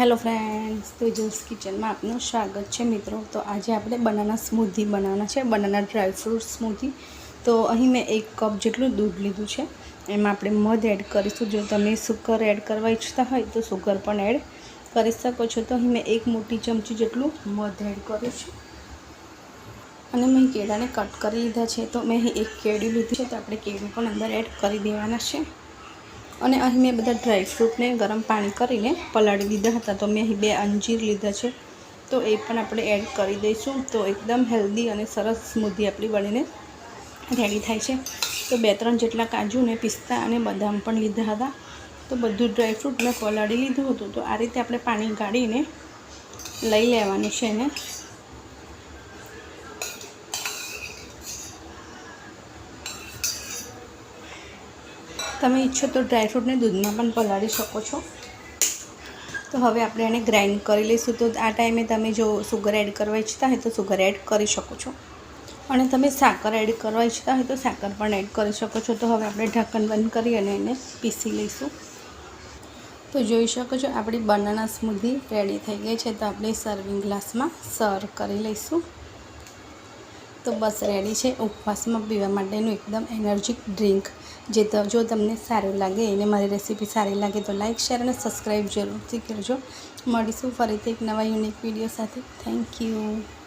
Hello friends તો જોસ કિચનમાં આપનું સ્વાગત છે મિત્રો. તો આજે આપણે બનાના સ્મૂધી બનાવવાના છે, બનાના ડ્રાય ફ્રૂટ સ્મૂધી તો અહીં મેં એક કપ જેટલું દૂધ લીધું છે. એમાં આપણે મધ એડ કરીશું. જો તમે સુગર એડ કરવા ઈચ્છતા હોય તો સુગર પણ એડ કરી શકો છો. તો અહીં મેં એક મોટી ચમચી જેટલું મધ એડ કર્યું છે. અને મેં કેળાને કટ કરી લીધા છે. તો મેં એક કેળું લીધું છે. તો આપણે કેળું પણ અંદર એડ કરી દેવાના છે. અને અહીં મેં બધા ડ્રાયફ્રૂટને ગરમ પાણી કરીને પલાળી દીધા હતા. તો મેં અહીં બે અંજીર લીધા છે. તો એ પણ આપણે એડ કરી દઈશું. તો એકદમ હેલ્ધી અને સરસ સ્મૂધી આપણી બનીને રેડી થાય છે. તો બે ત્રણ જેટલા કાજુ ને પિસ્તા અને બદામ પણ લીધા હતા. તો બધું ડ્રાયફ્રૂટ મેં પલાળી લીધું હતું. તો આ રીતે આપણે પાણી ગાળીને લઈ લેવાનું છે એને. તમે ઈચ્છો તો ડ્રાયફ્રૂટને દૂધમાં પણ પલાળી શકો છો. તો હવે આપણે એને ગ્રાઇન્ડ કરી લઈશું. તો આ ટાઈમે તમે જો સુગર એડ કરવા ઈચ્છતા હોય તો સુગર એડ કરી શકો છો. અને તમે સાકર એડ કરવા ઈચ્છતા હોય તો સાકર પણ એડ કરી શકો છો. તો હવે આપણે ઢાંકણ બંધ કરી અને એને પીસી લઈશું. તો જોઈ શકો છો આપણી બનાના સ્મૂધી રેડી થઈ ગઈ છે. તો આપણે સર્વિંગ ગ્લાસમાં સર્વ કરી લઈશું. તો બસ રેડી છે ઉપવાસમાં પીવા માટેનું એકદમ એનર્જીક ડ્રિંક. જે જો તમને સારું લાગે અને મારી રેસીપી સારી લાગે તો લાઇક શેર અને સબસ્ક્રાઈબ જરૂરથી કરજો. મળીશું ફરીથી એક નવા યુનિક વીડિયો સાથે. Thank you.